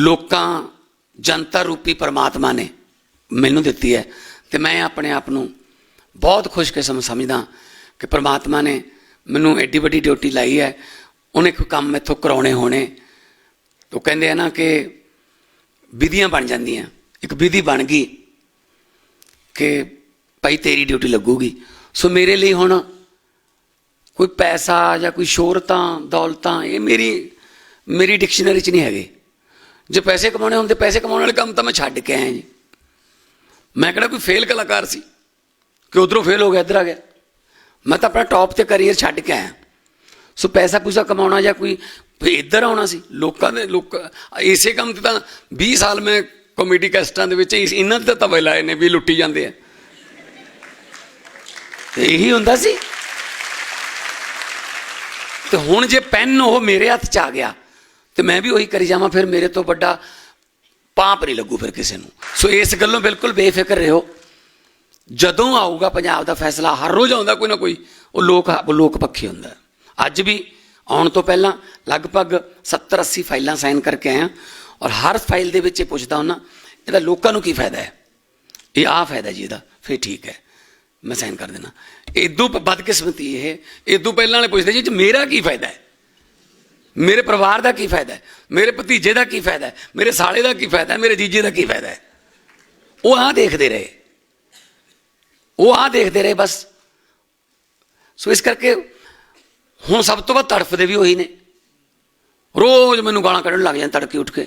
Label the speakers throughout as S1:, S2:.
S1: ਲੋਕਾਂ ਜਨਤਾ ਰੂਪੀ ਪਰਮਾਤਮਾ ਨੇ ਮੈਨੂੰ ਦਿੱਤੀ ਹੈ ਤੇ ਮੈਂ ਆਪਣੇ ਆਪ ਨੂੰ ਬਹੁਤ ਖੁਸ਼ਕਿਸਮ ਸਮਝਦਾ ਕਿ ਪਰਮਾਤਮਾ ਨੇ ਮੈਨੂੰ ਐਡੀ ਵੱਡੀ ਡਿਊਟੀ ਲਾਈ ਹੈ, ਉਹਨੇ ਕੋਈ ਕੰਮ ਮੈਥੋਂ ਕਰਾਉਣੇ ਹੋਣੇ। ਉਹ ਕਹਿੰਦੇ ਆ ਨਾ ਕਿ ਵਿਧੀਆਂ ਬਣ ਜਾਂਦੀਆਂ, ਇੱਕ ਵਿਧੀ ਬਣ ਗਈ ਕਿ ਭਾਈ ਤੇਰੀ ਡਿਊਟੀ ਲੱਗੂਗੀ। ਸੋ ਮੇਰੇ ਲਈ ਹੁਣ ਕੋਈ ਪੈਸਾ ਜਾਂ ਕੋਈ ਸ਼ੋਹਰਤਾਂ, ਦੌਲਤਾਂ, ਇਹ ਮੇਰੀ ਮੇਰੀ ਡਿਕਸ਼ਨਰੀ 'ਚ ਨਹੀਂ ਹੈਗੇ। ਜੇ ਪੈਸੇ ਕਮਾਉਣੇ ਹੁੰਦੇ, ਪੈਸੇ ਕਮਾਉਣ ਵਾਲੇ ਕੰਮ ਤਾਂ ਮੈਂ ਛੱਡ ਕੇ ਆਇਆ ਜੀ। ਮੈਂ ਕਿਹੜਾ ਕੋਈ ਫੇਲ ਕਲਾਕਾਰ ਸੀ? ਕਿ ਉਧਰੋਂ ਫੇਲ ਹੋ ਗਿਆ, ਇੱਧਰ ਆ ਗਿਆ। ਮੈਂ ਤਾਂ ਆਪਣਾ ਟੌਪ ਤੇ ਕੈਰੀਅਰ ਛੱਡ ਕੇ ਆਇਆ। ਸੋ ਪੈਸਾ ਪੂਸਾ ਕਮਾਉਣਾ ਜਾਂ ਕੋਈ ਇੱਧਰ ਆਉਣਾ ਸੀ, ਲੋਕਾਂ ਦੇ ਲੋਕ, ਇਸੇ ਕੰਮ ਤੇ ਤਾਂ 20 ਸਾਲ ਮੈਂ ਕਾਮੇਡੀ ਕੈਸਟਾਂ ਦੇ ਵਿੱਚ, ਇਸ- ਇਹਨਾਂ ਦੇ ਤਵੇ ਲਾਏ ਨੇ ਵੀ ਲੁੱਟੀ ਜਾਂਦੇ ਆ। ਤੇ ਇਹੀ ਹੁੰਦਾ ਸੀ। ਤੇ ਹੁਣ ਜੇ ਪੈਨ ਉਹ ਮੇਰੇ ਹੱਥ 'ਚ ਆ ਗਿਆ ਤੇ ਮੈਂ ਵੀ ਉਹੀ ਕਰੀ ਜਾਵਾਂ, ਫਿਰ ਮੇਰੇ ਤੋਂ ਵੱਡਾ ਪਾਪ ਨਹੀਂ ਲੱਗੂ ਫਿਰ ਕਿਸੇ ਨੂੰ। ਸੋ ਇਸ ਗੱਲੋਂ ਬਿਲਕੁਲ ਬੇਫਿਕਰ ਰਹੋ। ਜਦੋਂ ਆਊਗਾ ਪੰਜਾਬ ਦਾ ਫੈਸਲਾ, ਹਰ ਰੋਜ਼ ਆਉਂਦਾ ਕੋਈ ਨਾ ਕੋਈ, ਉਹ ਲੋਕ ਉਹ ਲੋਕ ਪੱਖੀ ਹੁੰਦਾ ਅੱਜ ਵੀ ਆਉਣ ਤੋਂ ਪਹਿਲਾਂ ਲਗਭਗ 70 80 ਫਾਈਲਾਂ ਸਾਈਨ ਕਰਕੇ ਆਇਆ ਔਰ ਹਰ ਫਾਈਲ ਦੇ ਵਿੱਚ ਇਹ ਪੁੱਛਦਾ ਹੁੰਦਾ, ਇਹਦਾ ਲੋਕਾਂ ਨੂੰ ਕੀ ਫਾਇਦਾ ਹੈ? ਇਹ ਆ ਫਾਇਦਾ ਜੀ ਇਹਦਾ, ਫਿਰ ਠੀਕ ਹੈ, ਮੈਂ ਸਾਈਨ ਕਰ ਦੇਣਾ ਇਦੋਂ ਬਦਕਿਸਮਤੀ ਇਹ ਇਦੋਂ ਪਹਿਲਾਂ ਵਾਲੇ ਪੁੱਛਦੇ ਜੀ ਮੇਰਾ ਕੀ ਫਾਇਦਾ ਹੈ? ਮੇਰੇ ਪਰਿਵਾਰ ਦਾ ਕੀ ਫਾਇਦਾ ਹੈ? ਮੇਰੇ ਭਤੀਜੇ ਦਾ ਕੀ ਫਾਇਦਾ ਹੈ? ਮੇਰੇ ਸਾਲੇ ਦਾ ਕੀ ਫਾਇਦਾ ਹੈ? ਮੇਰੇ ਜੀਜੇ ਦਾ ਕੀ ਫਾਇਦਾ ਹੈ? ਉਹ ਆ ਦੇਖਦੇ ਰਹੇ। ਉਹ ਆ ਦੇਖਦੇ ਰਹੇ ਬਸ। ਸੋ ਇਸ ਕਰਕੇ ਹੁਣ ਸਭ ਤੋਂ ਵੱਧ ਤੜਫਦੇ ਵੀ ਉਹੀ ਨੇ। ਰੋਜ਼ ਮੈਨੂੰ ਗਾਲਾਂ ਕੱਢਣ ਲੱਗ ਜਾਂਦੇ ਤੜਕੇ ਉੱਠ ਕੇ।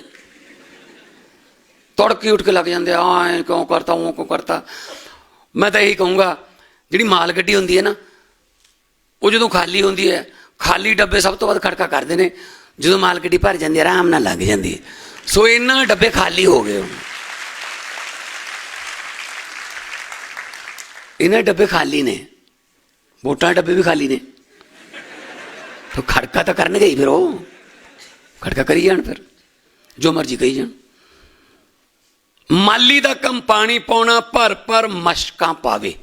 S1: ਤੜਕੇ ਉੱਠ ਕੇ ਲੱਗ ਜਾਂਦੇ ਆ ਐ ਕਿਉਂ ਕਰਤਾ ਉਹ ਕਿਉਂ ਕਰਤਾ? ਮੈਂ ਤਾਂ ਇਹੀ ਕਹੂੰਗਾ, ਜਿਹੜੀ ਮਾਲ ਗੱਡੀ ਹੁੰਦੀ ਹੈ ਨਾ, ਉਹ ਜਦੋਂ ਖਾਲੀ ਹੁੰਦੀ ਹੈ ਖਾਲੀ ਡੱਬੇ ਸਭ ਤੋਂ ਵੱਧ ਖੜਕਾ ਕਰਦੇ ਨੇ ਜਦੋਂ ਮਾਲ ਗੱਡੀ ਭਰ ਜਾਂਦੀ ਹੈ ਆਰਾਮ ਨਾਲ ਲੱਗ ਜਾਂਦੀ ਹੈ ਸੋ ਇਹਨਾਂ ਡੱਬੇ ਖਾਲੀ ਹੋ ਗਏ ਹੁਣ ਇਹਨਾਂ ਡੱਬੇ ਖਾਲੀ ਨੇ ਵੋਟਾਂ ਦੇ ਡੱਬੇ ਵੀ ਖਾਲੀ ਨੇ ਤਾਂ ਖੜਕਾ ਤਾਂ ਕਰਨਗੇ ਹੀ ਫਿਰ ਉਹ ਖੜਕਾ ਕਰੀ ਜਾਣ ਫਿਰ ਜੋ ਮਰਜ਼ੀ ਕਹੀ ਜਾਣ ਮਾਲੀ ਦਾ ਕੰਮ ਪਾਣੀ ਪਾਉਣਾ ਭਰ ਭਰ ਮਸ਼ਕਾਂ ਪਾਵੇ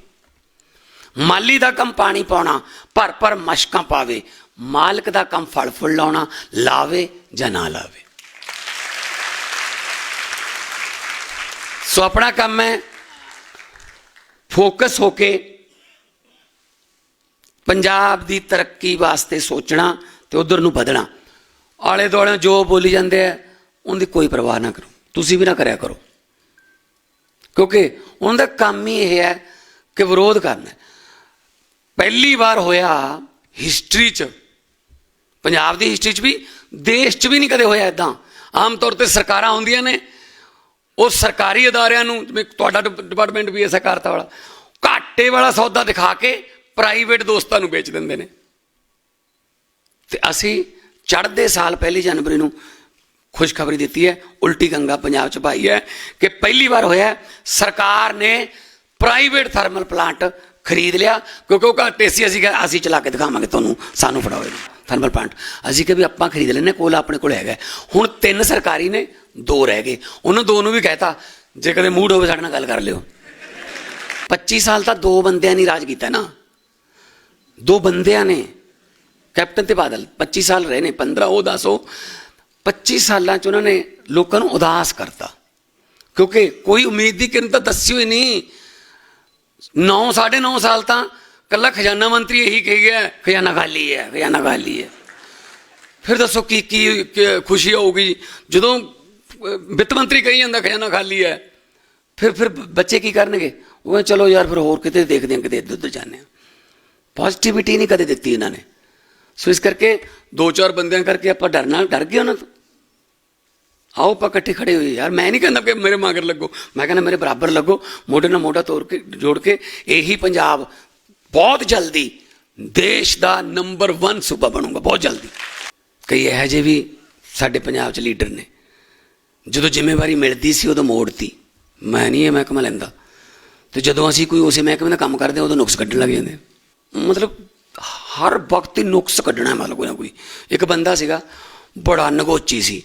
S1: ਮਾਲੀ ਦਾ ਕੰਮ ਪਾਣੀ ਪਾਉਣਾ ਭਰ ਭਰ ਮਸ਼ਕਾਂ ਪਾਵੇ ਮਾਲਕ ਦਾ ਕੰਮ ਫਲ ਫੁੱਲ ਲਾਉਣਾ, ਲਾਵੇ ਜਾਂ ਨਾ ਲਾਵੇ। ਸੋ ਆਪਣਾ ਕੰਮ ਹੈ ਫੋਕਸ ਹੋ ਕੇ ਪੰਜਾਬ ਦੀ ਤਰੱਕੀ ਵਾਸਤੇ ਸੋਚਣਾ ਤੇ ਉਧਰ ਨੂੰ ਵਧਣਾ। ਆਲੇ ਦੁਆਲੇ ਜੋ ਬੋਲੀ ਜਾਂਦੇ ਆ, ਉਹਦੀ ਕੋਈ ਪਰਵਾਹ ਨਾ ਕਰੋ। ਤੁਸੀਂ ਵੀ ਨਾ ਕਰਿਆ ਕਰੋ। ਕਿਉਂਕਿ ਉਹਨਾਂ ਦਾ ਕੰਮ ਹੀ ਇਹ ਹੈ ਕਿ ਵਿਰੋਧ ਕਰਨਾ ਪਹਿਲੀ ਵਾਰ ਹੋਇਆ ਹਿਸਟਰੀ 'ਚ ਪੰਜਾਬ ਦੀ ਹਿਸਟਰੀ 'ਚ ਵੀ, ਦੇਸ਼ 'ਚ ਵੀ ਨਹੀਂ ਕਦੇ ਹੋਇਆ ਇਦਾਂ ਆਮ ਤੌਰ ਤੇ ਸਰਕਾਰਾਂ ਹੁੰਦੀਆਂ ਨੇ, ਉਹ ਸਰਕਾਰੀ ਅਦਾਰਿਆਂ ਨੂੰ, ਜਿਵੇਂ ਤੁਹਾਡਾ ਡਿਪ- ਡਿਪਾਰਟਮੈਂਟ ਵੀ ਹੈ ਕਰਤਾ ਵਾਲਾ, ਘਾਟੇ ਵਾਲਾ ਸੌਦਾ ਦਿਖਾ ਕੇ ਪ੍ਰਾਈਵੇਟ ਦੋਸਤਾਂ ਨੂੰ ਵੇਚ ਦਿੰਦੇ ਨੇ। ਤੇ ਅਸੀਂ ਚੜ੍ਹਦੇ ਸਾਲ ਪਹਿਲੀ ਜਨਵਰੀ ਨੂੰ ਖੁਸ਼ਖਬਰੀ ਦਿੱਤੀ ਹੈ, ਉਲਟੀ ਗੰਗਾ ਪੰਜਾਬ ਚ ਪਾਈ ਹੈ ਕਿ ਪਹਿਲੀ ਵਾਰ ਹੋਇਆ ਸਰਕਾਰ ਨੇ ਪ੍ਰਾਈਵੇਟ ਥਰਮਲ ਪਲਾਂਟ ਖਰੀਦ ਲਿਆ, ਕਿਉਂਕਿ ਉਹ ਘਾਟੇ ਸੀ, ਅਸੀਂ ਅਸੀਂ ਚਲਾ ਕੇ ਦਿਖਾਵਾਂਗੇ ਤੁਹਾਨੂੰ, ਸਾਨੂੰ ਫੜਾਓ ਥਰਮਲ ਪਲਾਂਟ ਅਸੀਂ ਕਿਹਾ ਵੀ ਆਪਾਂ ਖਰੀਦ ਲੈਨੇ ਕੋਲ ਆਪਣੇ ਕੋਲ ਹੈਗਾ। ਹੁਣ ਤਿੰਨ ਸਰਕਾਰੀ ਨੇ, ਦੋ ਰਹਿ ਗਏ। ਉਹਨਾਂ ਦੋ ਨੂੰ ਵੀ ਕਹਿਤਾ, ਜੇ ਕਦੇ ਮੂਡ ਹੋਵੇ ਸਾਡੇ ਨਾਲ ਗੱਲ ਕਰ ਲਿਓ। 25 ਸਾਲ ਤਾਂ ਦੋ ਬੰਦਿਆਂ ਨੇ ਰਾਜ ਕੀਤਾ ਨਾ। ਦੋ ਬੰਦਿਆਂ ਨੇ। ਕੈਪਟਨ ਤੇ ਬਾਦਲ 25 ਸਾਲ ਰਹੇ ਨੇ 15 ਉਹ 10 ਉਹ। 25 ਸਾਲਾਂ ਚ ਉਹਨਾਂ ਨੇ ਲੋਕਾਂ ਨੂੰ ਉਦਾਸ ਕਰਤਾ। ਕਿਉਂਕਿ ਕੋਈ ਉਮੀਦ ਦੀ ਕਿਰਨ ਤਾਂ ਦੱਸੀ ਹੋਈ ਨਹੀਂ। 9 9.5 ਸਾਲ ਤਾਂ ਕੱਲਾ ਖਜ਼ਾਨਾ ਮੰਤਰੀ ਇਹੀ ਕਹੀ ਗਿਆ, ਖਜ਼ਾਨਾ ਖਾਲੀ ਹੈ, ਖਜ਼ਾਨਾ ਖਾਲੀ ਹੈ। ਫਿਰ ਦੱਸੋ ਕੀ ਕੀ ਖੁਸ਼ੀ ਹੋਊਗੀ? ਜਦੋਂ ਵਿੱਤ ਮੰਤਰੀ ਕਹੀ ਜਾਂਦਾ, ਖਜ਼ਾਨਾ ਖਾਲੀ ਹੈ। ਫਿਰ ਫਿਰ ਬੱਚੇ ਕੀ ਕਰਨਗੇ? ਉਹ ਚਲੋ ਯਾਰ, ਫਿਰ ਹੋਰ ਕਿਤੇ ਦੇਖਦੇ ਹਾਂ, ਕਿਤੇ ਇੱਧਰ ਉੱਧਰ ਜਾਂਦੇ ਹਾਂ। ਪੋਜ਼ਿਟਿਵਿਟੀ ਨਹੀਂ ਕਦੇ ਦਿੱਤੀ ਇਹਨਾਂ ਨੇ। ਸੋ ਇਸ ਕਰਕੇ ਦੋ ਚਾਰ ਬੰਦਿਆਂ ਕਰਕੇ ਆਪਾਂ ਡਰਨਾ ਡਰ ਗਏ ਉਹਨਾਂ ਤੋਂ। ਆਓ, ਆਪਾਂ ਇਕੱਠੇ ਖੜੇ ਹੋਏ ਯਾਰ, ਮੈਂ ਨਹੀਂ ਕਹਿੰਦਾ ਕਿ ਮੇਰੇ ਮਗਰ ਲੱਗੋ। ਮੈਂ ਕਹਿੰਦਾ ਮੇਰੇ ਬਰਾਬਰ ਲੱਗੋ। ਮੋਢੇ ਨਾਲ ਮੋਢਾ ਤੋੜ ਕੇ, ਜੋੜ ਕੇ, ਇਹੀ ਪੰਜਾਬ ਬਹੁਤ ਜਲਦੀ ਦੇਸ਼ ਦਾ ਨੰਬਰ 1 ਸੂਬਾ ਬਣੂਗਾ, ਬਹੁਤ ਜਲਦੀ। ਕਈ ਇਹੋ ਜਿਹੇ ਵੀ ਸਾਡੇ ਪੰਜਾਬ 'ਚ ਲੀਡਰ ਨੇ। ਜਦੋਂ ਜ਼ਿੰਮੇਵਾਰੀ ਮਿਲਦੀ ਸੀ, ਉਦੋਂ ਮੋੜਤੀ। ਮੈਂ ਨਹੀਂ ਇਹ ਮਹਿਕਮਾ ਲੈਂਦਾ। ਤੇ ਜਦੋਂ ਅਸੀਂ ਕੋਈ ਉਸੇ ਮਹਿਕਮੇ ਦਾ ਕੰਮ ਕਰਦੇ ਹਾਂ, ਉਦੋਂ ਨੁਕਸ ਕੱਢਣ ਲੱਗ ਜਾਂਦੇ ਮਤਲਬ ਹਰ ਵਕਤ ਹੀ ਨੁਕਸ ਕੱਢਣਾ ਮਤਲਬ ਕੋਈ ਨਾ ਕੋਈ। ਇੱਕ ਬੰਦਾ ਸੀਗਾ, ਬੜਾ ਨਗੋਚੀ ਸੀ।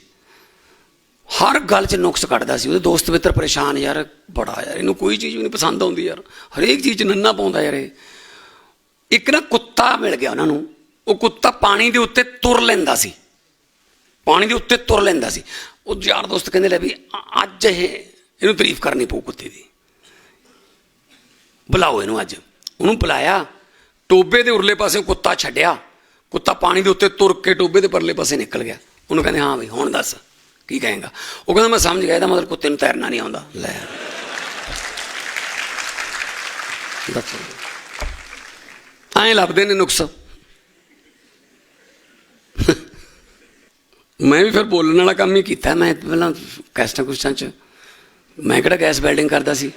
S1: ਹਰ ਗੱਲ 'ਚ ਨੁਕਸ ਕੱਢਦਾ ਸੀ। ਉਹਦੇ ਦੋਸਤ ਮਿੱਤਰ ਪਰੇਸ਼ਾਨ, ਯਾਰ ਬੜਾ ਯਾਰ, ਇਹਨੂੰ ਕੋਈ ਚੀਜ਼ ਵੀ ਨਹੀਂ ਪਸੰਦ ਆਉਂਦੀ ਯਾਰ। ਹਰੇਕ ਚੀਜ਼ 'ਚ ਨੰਨਾ ਪਾਉਂਦਾ ਯਾਰ ਇਹ। ਇੱਕ ਨਾ ਕੁੱਤਾ ਮਿਲ ਗਿਆ ਉਹਨਾਂ ਨੂੰ। ਉਹ ਕੁੱਤਾ ਪਾਣੀ ਦੇ ਉੱਤੇ ਤੁਰ ਲੈਂਦਾ ਸੀ। ਪਾਣੀ ਦੇ ਉੱਤੇ ਤੁਰ ਲੈਂਦਾ ਸੀ। ਉਹ ਯਾਰ ਦੋਸਤ ਕਹਿੰਦੇ ਲੈ ਵੀ ਅੱਜ ਇਹ, ਇਹਨੂੰ ਤਾਰੀਫ ਕਰਨੀ ਪਊ ਕੁੱਤੇ ਦੀ। ਬੁਲਾਓ ਇਹਨੂੰ ਅੱਜ। ਉਹਨੂੰ ਬੁਲਾਇਆ। ਟੋਬੇ ਦੇ ਉਰਲੇ ਪਾਸੇ ਕੁੱਤਾ ਛੱਡਿਆ। ਕੁੱਤਾ ਪਾਣੀ ਦੇ ਉੱਤੇ ਤੁਰ ਕੇ ਟੋਬੇ ਦੇ ਪਰਲੇ ਪਾਸੇ ਨਿਕਲ ਗਿਆ। ਉਹਨੂੰ ਕਹਿੰਦੇ, ਹਾਂ ਬਈ, ਹੁਣ ਦੱਸ, ਕੀ ਕਹੇਗਾ? ਉਹ ਕਹਿੰਦਾ, ਮੈਂ ਸਮਝ ਗਿਆ, ਇਹਦਾ ਮਤਲਬ ਕੁੱਤੇ ਨੂੰ ਤੈਰਨਾ ਨਹੀਂ ਆਉਂਦਾ। ਲੈ। ਦੱਸੋ। ਐਂ ਲੱਭਦੇ ਨੇ ਨੁਕਸ। ਮੈਂ ਵੀ ਫਿਰ ਬੋਲਣ ਵਾਲਾ ਕੰਮ ਹੀ ਕੀਤਾ। ਮੈਂ ਪਹਿਲਾਂ ਕੈਸਟਾਂ ਕੁਸ਼ਟਾਂ ਚ, ਮੈਂ ਕਿਹੜਾ ਗੈਸ ਵੈਲਡਿੰਗ ਕਰਦਾ ਸੀ?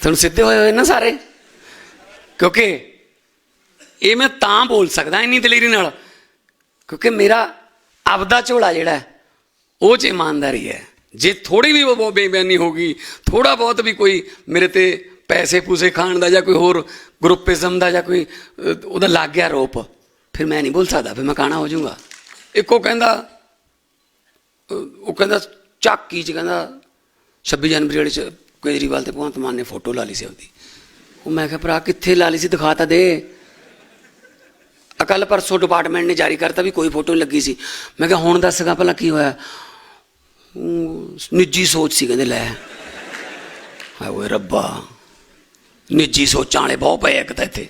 S1: ਤੁਹਾਨੂੰ ਸਿੱਧੇ ਹੋਏ ਹੋਏ ਨਾ ਸਾਰੇ? ਕਿਉਂਕਿ ਇਹ ਮੈਂ ਤਾਂ ਬੋਲ ਸਕਦਾ ਇੰਨੀ ਦਲੇਰੀ ਨਾਲ। ਕਿਉਂਕਿ ਮੇਰਾ ਆਪਦਾ ਝੋਲਾ ਜਿਹੜਾ, ਉਹ ਚ ਇਮਾਨਦਾਰੀ ਹੈ। ਜੇ ਥੋੜੀ ਵੀ ਉਹ ਬੇਈਮਾਨੀ ਹੋਗੀ ਥੋੜਾ ਬਹੁਤ ਵੀ ਕੋਈ ਮੇਰੇ ਤੇ ਪੈਸੇ ਪੂਸੇ ਖਾਣ ਦਾ ਜਾਂ ਕੋਈ ਹੋਰ ਗਰੁੱਪਿਜ਼ਮ ਦਾ ਜਾਂ ਕੋਈ ਉਹਦਾ ਲੱਗ ਗਿਆ ਰੋਪ ਫਿਰ ਮੈਂ ਨਹੀਂ ਬੋਲ ਸਕਦਾ, ਫਿਰ ਮੈਂ ਕਾਣਾ ਹੋ ਜਾਊਂਗਾ। ਇੱਕੋ ਕਹਿੰਦਾ ਉਹ ਕਹਿੰਦਾ ਝਾਕੀ ਚ ਕਹਿੰਦਾ 26 ਜਨਵਰੀ ਵਾਲੇ ਚ ਕੇਜਰੀਵਾਲ ਤੇ ਭਗਵੰਤ ਮਾਨ ਨੇ ਫੋਟੋ ਲਾ ਲਈ ਸੀ ਉਹਦੀ। ਉਹ ਮੈਂ ਕਿਹਾ, ਭਰਾ, ਕਿੱਥੇ ਲਾ ਲਈ ਸੀ, ਦਿਖਾ ਤਾਂ ਦੇ। ਅਕਲ ਪਰਸੋਂ ਡਿਪਾਰਟਮੈਂਟ ਨੇ ਜਾਰੀ ਕਰਤਾ ਵੀ ਕੋਈ ਫੋਟੋ ਨਹੀਂ ਲੱਗੀ ਸੀ। ਮੈਂ ਕਿਹਾ, ਹੁਣ ਦੱਸਗਾ ਭਲਾ ਕੀ ਹੋਇਆ? ਨਿੱਜੀ ਸੋਚ ਸੀ, ਕਹਿੰਦੇ ਲੈ। ਹਾਏ ਓਏ ਰੱਬਾ। ਨਿੱਜੀ ਸੋਚਾਂ ਵਾਲੇ ਬਹੁਤ ਪਏ ਆ ਇੱਕ ਤਾਂ ਇੱਥੇ।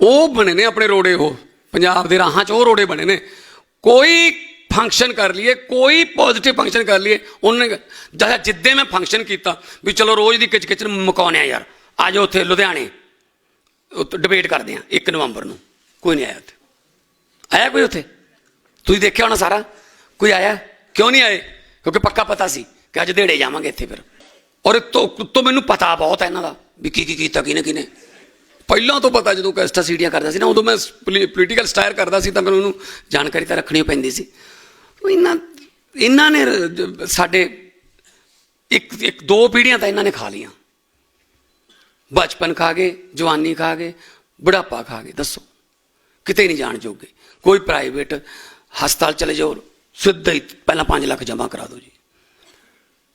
S1: ਉਹ ਬਣੇ ਨੇ ਆਪਣੇ ਰੋੜੇ ਉਹ, ਪੰਜਾਬ ਦੇ ਰਾਹਾਂ 'ਚ ਉਹ ਰੋੜੇ ਬਣੇ ਨੇ। ਕੋਈ ਫੰਕਸ਼ਨ ਕਰ ਲਈਏ, ਕੋਈ ਪੋਜ਼ਿਟਿਵ ਫੰਕਸ਼ਨ ਕਰ ਲਈਏ, ਉਹਨੇ ਜਦ ਜਿੱਦੇ ਮੈਂ ਫੰਕਸ਼ਨ ਕੀਤਾ, ਵੀ ਚਲੋ ਰੋਜ਼ ਦੀ ਕਿਚ ਕਿਚ ਮੁਕਾਉਣੇ ਆ ਯਾਰ, ਆ ਉੱਥੇ ਲੁਧਿਆਣੇ। ਡਿਬੇਟ ਕਰਦੇ ਆ 1 ਨਵੰਬਰ ਨੂੰ, ਕੋਈ ਨਹੀਂ ਆਇਆ ਉੱਥੇ। ਆਇਆ ਕੋਈ ਉੱਥੇ? ਤੁਸੀਂ ਦੇਖਿਆ ਹੋਣਾ ਸਾਰਾ? ਕੋਈ ਆਇਆ? ਕਿਉਂ ਨਹੀਂ ਆਏ? ਕਿਉਂਕਿ ਪੱਕਾ ਪਤਾ ਸੀ ਕਿ ਅੱਜ ਦੇੜੇ ਜਾਵਾਂਗੇ ਇੱਥੇ ਫਿਰ। ਔਰ ਤੋਂ ਤੋਂ ਮੈਨੂੰ ਪਤਾ ਬਹੁਤ ਹੈ ਇਹਨਾਂ ਦਾ, ਵੀ ਕੀ ਕੀ ਕੀਤਾ ਕਿਨੇ ਕਿਨੇ ਪਹਿਲਾਂ ਤੋਂ ਪਤਾ ਜਦੋਂ ਕੈਸਟਾ ਸੀਡੀਆਂ ਕਰਦਾ ਸੀ ਨਾ, ਉਦੋਂ ਮੈਂ ਪੋਲੀਟੀਕਲ ਸਟਾਇਰ ਕਰਦਾ ਸੀ ਤਾਂ ਮੈਨੂੰ ਉਹਨੂੰ ਜਾਣਕਾਰੀ ਤਾਂ ਰੱਖਣੀ ਪੈਂਦੀ ਸੀ। ਇਹਨਾਂ ਇਹਨਾਂ ਨੇ ਸਾਡੇ ਇੱਕ ਇੱਕ ਦੋ ਪੀੜ੍ਹੀਆਂ ਤਾਂ ਇਹਨਾਂ ਨੇ ਖਾ ਲੀਆਂ ਬਚਪਨ ਖਾ ਗਏ, ਜਵਾਨੀ ਖਾ ਗਏ, ਬੁਢਾਪਾ ਖਾ ਗਏ, ਦੱਸੋ। ਕਿਤੇ ਨਹੀਂ ਜਾਣ ਜੋਗੇ। ਕੋਈ ਪ੍ਰਾਈਵੇਟ ਹਸਪਤਾਲ ਚਲੇ ਜਾਓ, ਸਿੱਧਾ ਹੀ ਪਹਿਲਾਂ 5 ਲੱਖ ਜਮ੍ਹਾਂ ਕਰਾ ਦਿਓ ਜੀ।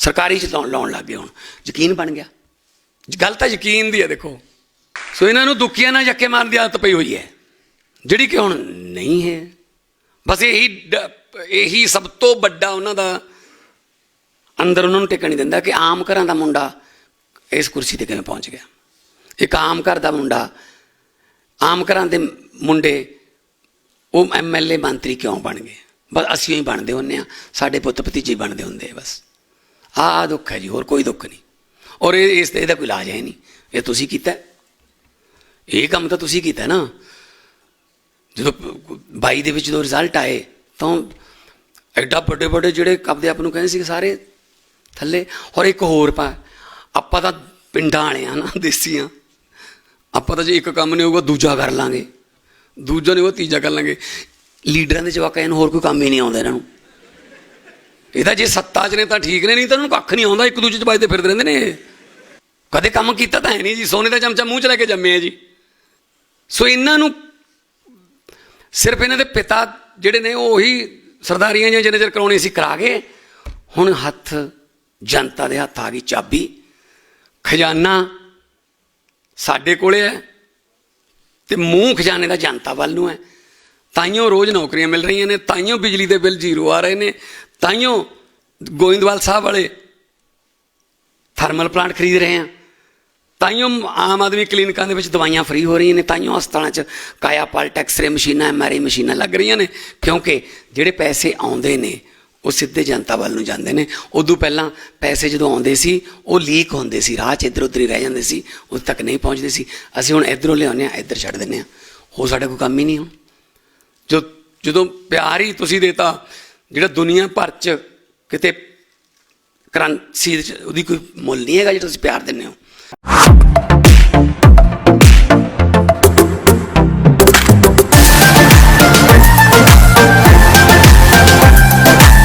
S1: ਸਰਕਾਰੀ 'ਚ ਲਾਉਣ ਲੱਗ ਗਏ ਹੁਣ। ਯਕੀਨ ਬਣ ਗਿਆ। ਗੱਲ ਤਾਂ ਯਕੀਨ ਦੀ ਹੈ, ਦੇਖੋ। ਸੋ ਇਹਨਾਂ ਨੂੰ ਦੁੱਖੀਆਂ ਨਾਲ ਜੱਕੇ ਮਾਰਨ ਦੀ ਆਦਤ ਪਈ ਹੋਈ ਹੈ। ਜਿਹੜੀ ਕਿ ਹੁਣ ਨਹੀਂ ਹੈ। ਬਸ ਇਹੀ ਡ- ਇਹੀ ਸਭ ਤੋਂ ਵੱਡਾ ਉਹਨਾਂ ਦਾ ਅੰਦਰ ਉਹਨਾਂ ਨੂੰ ਟਿਕਣ ਨਹੀਂ ਦਿੰਦਾ ਕਿ ਆਮ ਘਰਾਂ ਦਾ ਮੁੰਡਾ ਇਸ ਕੁਰਸੀ ਤੇ ਕਿਵੇਂ ਪਹੁੰਚ ਗਿਆ। ਇੱਕ ਆਮ ਘਰ ਦਾ ਮੁੰਡਾ, ਆਮ ਘਰਾਂ ਦੇ ਮੁੰਡੇ, ਉਹ ਐਮਐਲਏ ਮੰਤਰੀ ਕਿਉਂ ਬਣ ਗਏ? ਬਸ ਅਸੀਂ ਹੀ ਬਣਦੇ ਹੁੰਨੇ ਆ ਸਾਡੇ ਪੁੱਤ ਭਤੀਜੇ ਹੀ ਬਣਦੇ ਹੁੰਦੇ ਬਸ। ਆਹ ਦੁੱਖ ਹੈ ਜੀ, ਹੋਰ ਕੋਈ ਦੁੱਖ ਨਹੀਂ। ਔਰ ਇਹ, ਇਸ ਇਹਦਾ ਕੋਈ ਇਲਾਜ ਹੈ ਨਹੀਂ। ਇਹ ਤੁਸੀਂ ਕੀਤਾ ਇਹ ਕੰਮ ਤਾਂ ਤੁਸੀਂ ਕੀਤਾ ਨਾ। ਜਦੋਂ 22 ਦੇ ਵਿੱਚ ਜਦੋਂ ਰਿਜ਼ਲਟ ਆਏ, ਤਾਂ ਐਡਾ ਵੱਡੇ ਵੱਡੇ ਜਿਹੜੇ ਆਪਦੇ ਆਪ ਨੂੰ ਕਹਿੰਦੇ ਸੀ ਸਾਰੇ ਥੱਲੇ। ਔਰ ਇੱਕ ਹੋਰ ਪਾ, ਆਪਾਂ ਤਾਂ ਪਿੰਡਾਂ ਵਾਲੇ ਆ ਨਾ ਦੇਸੀਆਂ ਆਪਾਂ ਤਾਂ ਜੇ ਇੱਕ ਕੰਮ ਨਹੀਂ ਹੋਊਗਾ, ਦੂਜਾ ਕਰ ਲਾਂਗੇ। ਦੂਜਾ ਨਹੀਂ ਹੋਊਗਾ, ਤੀਜਾ ਕਰ ਲਾਂਗੇ। ਲੀਡਰਾਂ ਦੇ ਜਵਾਕਾਂ ਨੂੰ ਹੋਰ ਕੋਈ ਕੰਮ ਹੀ ਨਹੀਂ ਆਉਂਦਾ ਇਹਨਾਂ ਨੂੰ। ਇਹ ਤਾਂ ਜੇ ਸੱਤਾ 'ਚ ਨੇ ਤਾਂ ਠੀਕ ਨੇ, ਨਹੀਂ ਤਾਂ ਉਹਨਾਂ ਨੂੰ ਕੱਖ ਨਹੀਂ ਆਉਂਦਾ, ਇੱਕ ਦੂਜੇ 'ਚ ਵੱਜਦੇ ਫਿਰਦੇ ਰਹਿੰਦੇ ਨੇ ਕਦੇ ਕੰਮ ਕੀਤਾ ਤਾਂ ਹੈ ਨਹੀਂ ਜੀ, ਸੋਨੇ ਦਾ ਚਮਚਾ ਮੂੰਹ 'ਚ ਲੈ ਕੇ ਜੰਮੇ ਆ ਜੀ। ਸੋ ਇਹਨਾਂ ਨੂੰ ਸਿਰਫ ਇਹਨਾਂ ਦੇ ਪਿਤਾ ਜਿਹੜੇ ਨੇ, ਉਹ ਉਹੀ ਸਰਦਾਰੀਆਂ ਜਾਂ ਜਿੰਨੇ ਚਿਰ ਕਰਾਉਣੀ ਸੀ ਕਰਾ ਗਏ। ਹੁਣ ਹੱਥ ਜਨਤਾ ਦੇ ਹੱਥ ਆ ਗਈ ਚਾਬੀ। ਖਜ਼ਾਨਾ ਸਾਡੇ ਕੋਲੇ ਹੈ ਤੇ ਮੂੰਹ ਖਜ਼ਾਨੇ ਦਾ ਜਨਤਾ ਵੱਲ ਨੂੰ ਹੈ। ਤਾਈਓ ਰੋਜ਼ ਨੌਕਰੀਆਂ ਮਿਲ ਰਹੀਆਂ ਨੇ ਤਾਈਓ ਬਿਜਲੀ ਦੇ ਬਿੱਲ ਜ਼ੀਰੋ ਆ ਰਹੇ ਨੇ। ਤਾਈਓ ਗੋਇੰਦਵਾਲ ਸਾਹਿਬ ਵਾਲੇ ਥਰਮਲ ਪਲਾਂਟ ਖਰੀਦ ਰਹੇ ਆ। ਤਾਈਓ ਆਮ ਆਦਮੀ ਕਲੀਨਿਕਾਂ ਦੇ ਵਿੱਚ ਦਵਾਈਆਂ ਫ੍ਰੀ ਹੋ ਰਹੀਆਂ ਨੇ। ਤਾਈਓ ਹਸਪਤਾਲਾਂ 'ਚ ਕਾਇਆ ਪਲਟ, ਐਕਸਰੇ ਮਸ਼ੀਨਾਂ, ਐਮਆਰਆਈ ਮਸ਼ੀਨਾਂ ਲੱਗ ਰਹੀਆਂ ਨੇ ਕਿਉਂਕਿ ਜਿਹੜੇ ਪੈਸੇ ਆਉਂਦੇ ਨੇ, ਉਹ ਸਿੱਧੇ ਜਨਤਾ ਵੱਲ ਨੂੰ ਜਾਂਦੇ ਨੇ। ਉਦੋਂ ਪਹਿਲਾਂ ਪੈਸੇ ਜਦੋਂ ਆਉਂਦੇ ਸੀ, ਉਹ ਲੀਕ ਹੁੰਦੇ ਸੀ। ਰਾਹ 'ਚ ਇੱਧਰ ਉੱਧਰ ਹੀ ਰਹਿ ਜਾਂਦੇ ਸੀ, ਉਦੋਂ ਤੱਕ ਨਹੀਂ ਪਹੁੰਚਦੇ ਸੀ। ਅਸੀਂ ਹੁਣ ਇੱਧਰੋਂ ਲਿਆਉਂਦੇ ਆ ਇੱਧਰ ਛੱਡ ਦਿੰਦੇ ਆ ਉਹ ਸਾਡਾ ਕੋਈ ਕੰਮ ਹੀ ਨਹੀਂ ਹੁਣ। ਜੋ ਜਦੋਂ ਪਿਆਰ ਹੀ ਤੁਸੀਂ ਦੇਤਾ ਜਿਹੜਾ ਦੁਨੀਆ ਭਰ 'ਚ ਕਿਤੇ ਕਰੰਸੀ 'ਚ ਉਹਦੀ ਕੋਈ ਮੁੱਲ ਨਹੀਂ ਹੈਗਾ ਜਿਹੜਾ ਤੁਸੀਂ ਪਿਆਰ ਦਿੰਦੇ ਹੋ।